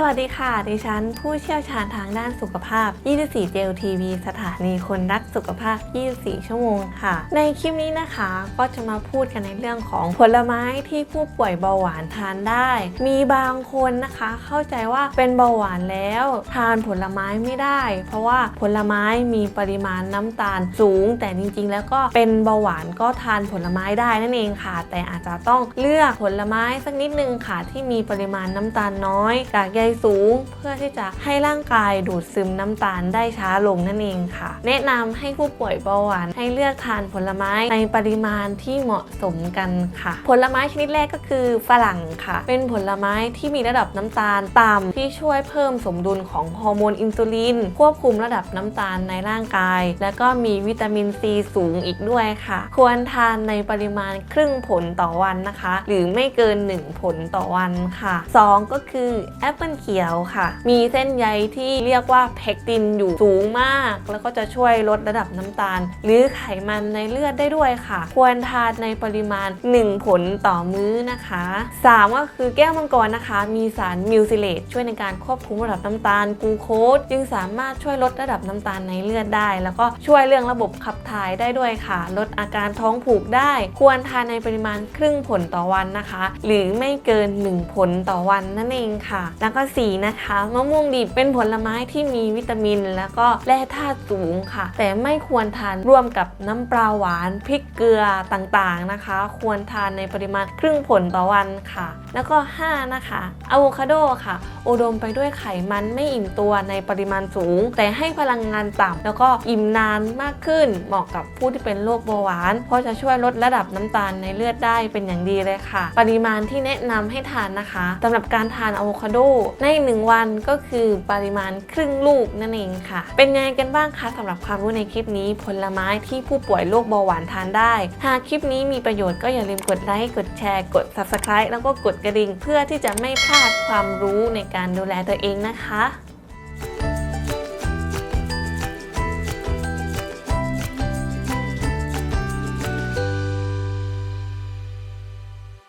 สวัสดีค่ะ ดิฉัน ผู้เชี่ยวชาญทางด้านสุขภาพ 24 j l TV สถานีคนรักสุขภาพ 24 ชั่วโมงค่ะ ในคลิปนี้นะคะก็จะมาพูดกันในเรื่องของผลไม้ที่ผู้ป่วยเบาหวานทานได้ มีบางคนนะคะ เข้าใจว่าเป็นเบาหวานแล้ว ทานผลไม้ไม่ได้ เพราะว่าผลไม้มีปริมาณน้ำตาลสูง แต่จริงๆ แล้วก็เป็นเบาหวานก็ทานผลไม้ได้นั่นเองค่ะ แต่อาจจะต้องเลือกผลไม้สักนิดนึงค่ะที่มีปริมาณน้ำตาลน้อยกากใยสูง เพื่อที่จะให้ร่างกายดูดซึมน้ำตาลได้ช้าลงนั่นเองค่ะ แนะนำให้ผู้ป่วยเบาหวานให้เลือกทานผลไม้ในปริมาณที่เหมาะสมกันค่ะ ผลไม้ชนิดแรกก็คือฝรั่งค่ะ เป็นผลไม้ที่มีระดับน้ำตาลต่ำที่ช่วยเพิ่มสมดุลของฮอร์โมนอินซูลิน ควบคุมระดับน้ำตาลในร่างกาย และก็มีวิตามินซีสูงอีกด้วยค่ะ ควรทานในปริมาณครึ่งผลต่อวันนะคะ หรือไม่เกิน 1 ผลต่อวันค่ะ 2 ก็คือแอปเปิลเขียวค่ะ มีเส้นใยที่เรียกว่าเพกตินอยู่สูงมาก แล้วก็จะช่วยลดระดับน้ำตาล หรือไขมันในเลือดได้ด้วยค่ะ ควรทานในปริมาณ 1 ผลต่อมื้อนะคะ 3 ก็คือแก้วมังกรนะคะ มีสารมิวซิเลตช่วยในการควบคุมระดับน้ำตาลกูโคสจึงสามารถช่วยลดระดับน้ำตาลในเลือดได้ แล้วก็ช่วยเรื่องระบบขับถ่ายได้ด้วยค่ะ ลดอาการท้องผูกได้ ควรทานในปริมาณครึ่งผลต่อวันนะคะ หรือไม่เกิน 1 ผลต่อวันนั่นเองค่ะแล้วก็4นะคะมะม่วงดิบเป็นผลไม้ที่มีวิตามิน แล้วก็แร่ธาตุสูงค่ะ แต่ไม่ควรทานร่วมกับน้ำปลาหวานพริกเกลือต่างๆนะคะ ควรทานในปริมาณครึ่งผลต่อวันค่ะแล้วก็ 5 นะคะอะโวคาโดค่ะ อุดมไปด้วยไขมันไม่อิ่มตัวในปริมาณสูง แต่ให้พลังงานต่ำแล้วก็อิ่มนานมากขึ้น เหมาะกับผู้ที่เป็นโรคเบาหวาน เพราะจะช่วยลดระดับน้ำตาลในเลือดได้เป็นอย่างดีเลยค่ะ ปริมาณที่แนะนำให้ทานนะคะสำหรับการทานอะโวคาโดใน 1 วันก็คือปริมาณครึ่งลูกนั่นเองค่ะ เป็นไงกันบ้างคะสำหรับความรู้ในคลิปนี้ผลไม้ที่ผู้ป่วยโรคเบาหวานทานได้ หากคลิปนี้มีประโยชน์ก็อย่าลืมกดไลค์กดแชร์กด subscribe แล้วก็กดดกระดิ่ง เพื่อที่จะไม่พลาดความรู้ในการดูแลตัวเองนะคะ